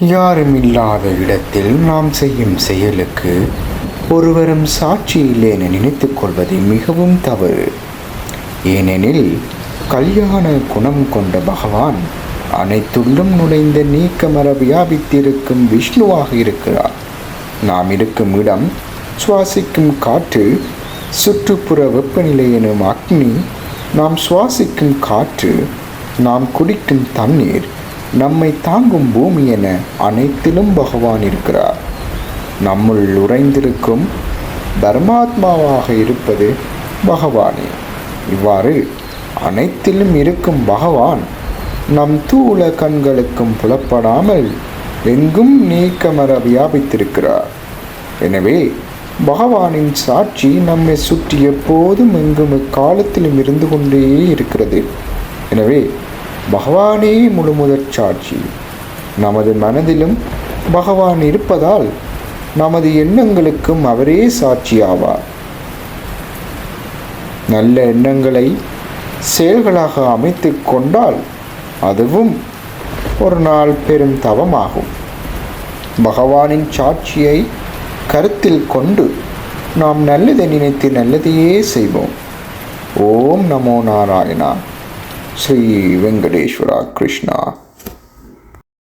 யாரும் இல்லாத இடத்தில் நாம் செய்யும் செயலுக்கு ஒருவரும் சாட்சி இல்லை என நினைத்துக் கொள்வது மிகவும் தவறு. ஏனெனில் கல்யாண குணம் கொண்ட பகவான் அனைத்துள்ளும் நுழைந்த நீக்கமர வியாபித்திருக்கும் விஷ்ணுவாக இருக்கிறார். நாம் இருக்கும் இடம் சுவாசிக்கும் காற்று சுற்றுப்புற வெப்பநிலை எனும் அக்னி நாம் சுவாசிக்கும் காற்று நாம் குடிக்கும் தண்ணீர் நம்மை தாங்கும் பூமி என அனைத்திலும் பகவான் இருக்கிறார். நம்முள் உறைந்திருக்கும் தர்மாத்மாவாக இருப்பது பகவானே. இவ்வாறு அனைத்திலும் இருக்கும் பகவான் நம் தூள கண்களுக்கும் புலப்படாமல் எங்கும் நீக்கமர வியாபித்திருக்கிறார். எனவே பகவானின் சாட்சி நம்மை சுற்றி எப்போதும் எங்கும் எக்காலத்திலும் இருந்து கொண்டே இருக்கிறது. எனவே பகவானே முழுமுதற் சாட்சி. நமது மனதிலும் பகவான் இருப்பதால் நமது எண்ணங்களுக்கும் அவரே சாட்சியாவார். நல்ல எண்ணங்களை செயல்களாக அமைத்து கொண்டால் அதுவும் ஒரு நாள் பெரும் தவமாகும். பகவானின் சாட்சியை கருத்தில் கொண்டு நாம் நல்லதை நினைத்து நல்லதையே செய்வோம். ஓம் நமோ நாராயணா. ஸ்ரீ வெங்கடேஸ்வரா கிருஷ்ணா.